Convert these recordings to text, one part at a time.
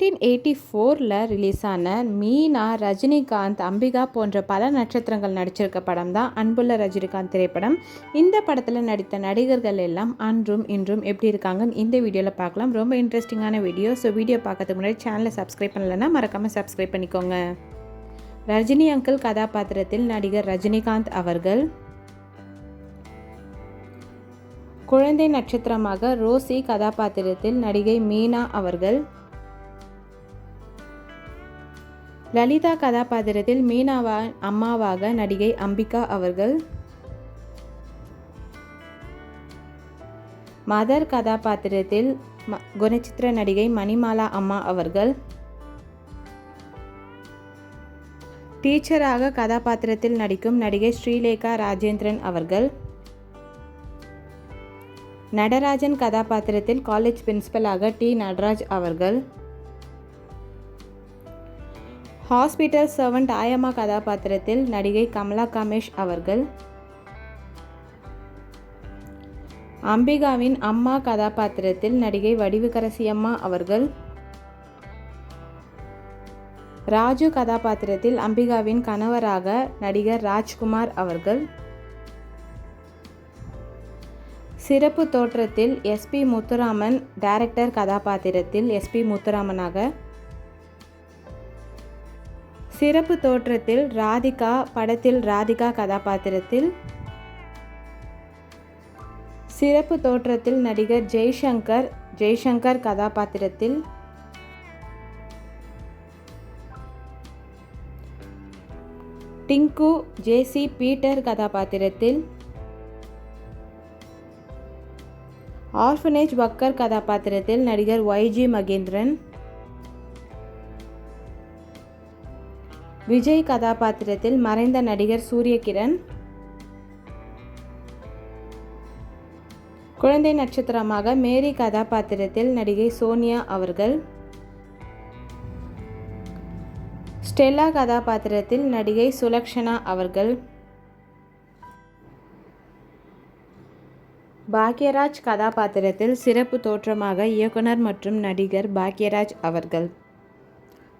Nineteen eighty ஃபோரில் release ஆன மீனா ரஜினிகாந்த் அம்பிகா போன்ற பல நட்சத்திரங்கள் நடிச்சிருக்க படம் தான் அன்புள்ள ரஜினிகாந்த் திரைப்படம். இந்த படத்தில் நடித்த நடிகர்கள் எல்லாம் அன்றும் இன்றும் எப்படி இருக்காங்கன்னு இந்த வீடியோவில் பார்க்கலாம். ரொம்ப இன்ட்ரெஸ்டிங்கான வீடியோ ஸோ வீடியோ பார்க்கறதுக்கு முன்னாடி சேனலை சப்ஸ்கிரைப் பண்ணலைன்னா மறக்காமல் சப்ஸ்கிரைப் பண்ணிக்கோங்க. ரஜினி அங்கிள் கதாபாத்திரத்தில் நடிகர் ரஜினிகாந்த் அவர்கள் குழந்தை நட்சத்திரமாக ரோசி கதாபாத்திரத்தில் நடிகை மீனா அவர்கள் லலிதா கதாபாத்திரத்தில் மீனாவா அம்மாவாக நடிகை அம்பிகா அவர்கள். மதர் கதாபாத்திரத்தில் குணச்சித்திர நடிகை மணிமாலா அம்மா அவர்கள். டீச்சராக கதாபாத்திரத்தில் நடிக்கும் நடிகை ஸ்ரீலேகா ராஜேந்திரன் அவர்கள். நடராஜன் கதாபாத்திரத்தில் காலேஜ் பிரின்சிபலாக டி நடராஜ் அவர்கள். ஹாஸ்பிட்டல் சர்வன்ட் ஆயம்மா கதாபாத்திரத்தில் நடிகை கமலா கமேஷ் அவர்கள். அம்பிகாவின் அம்மா கதாபாத்திரத்தில் நடிகை வடிவுக்கரசி அம்மா அவர்கள். ராஜு கதாபாத்திரத்தில் அம்பிகாவின் கணவராக நடிகர் ராஜ்குமார் அவர்கள். சிறப்பு தோற்றத்தில் எஸ்பி முத்துராமன் டைரக்டர் கதாபாத்திரத்தில் எஸ்பி முத்துராமனாக சிறப்பு தோற்றத்தில் ராதிகா படத்தில் ராதிகா கதாபாத்திரத்தில் சிறப்பு தோற்றத்தில் நடிகர் ஜெய்சங்கர் ஜெய்சங்கர் கதாபாத்திரத்தில் டிங்கு ஜேசி பீட்டர் கதாபாத்திரத்தில் ஆர்ஃபனேஜ் பக்கர் கதாபாத்திரத்தில் நடிகர் ஒய்ஜி மகேந்திரன். விஜய் கதாபாத்திரத்தில் மறைந்த நடிகர் சூரியகிரண். குழந்தை நட்சத்திரமாக மேரி கதாபாத்திரத்தில் நடிகை சோனியா அவர்கள். ஸ்டெல்லா கதாபாத்திரத்தில் நடிகை சுலக்ஷனா அவர்கள். பாக்யராஜ் கதாபாத்திரத்தில் சிறப்பு தோற்றமாக இயக்குனர் மற்றும் நடிகர் பாக்யராஜ் அவர்கள்.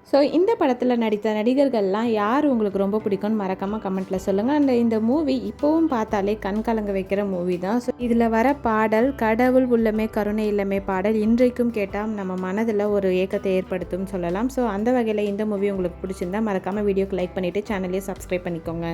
ஸோ இந்த படத்தில் நடித்த நடிகர்கள்லாம் யார் உங்களுக்கு ரொம்ப பிடிக்கும்னு மறக்காமல் கமெண்ட்டில் சொல்லுங்கள் அண்ட் இந்த மூவி இப்போவும் பார்த்தாலே கண் கலங்க வைக்கிற மூவி தான். ஸோ இதில் வர பாடல் கடவுள் உள்ளமே கருணை இல்லமே பாடல் இன்றைக்கும் கேட்டால் நம்ம மனதில் ஒரு ஏக்கத்தை ஏற்படுத்தும் சொல்லலாம். ஸோ அந்த வகையில் இந்த மூவி உங்களுக்கு பிடிச்சிருந்தா மறக்காமல் வீடியோக்கு லைக் பண்ணிவிட்டு சேனலையும் சப்ஸ்கிரைப் பண்ணிக்கோங்க.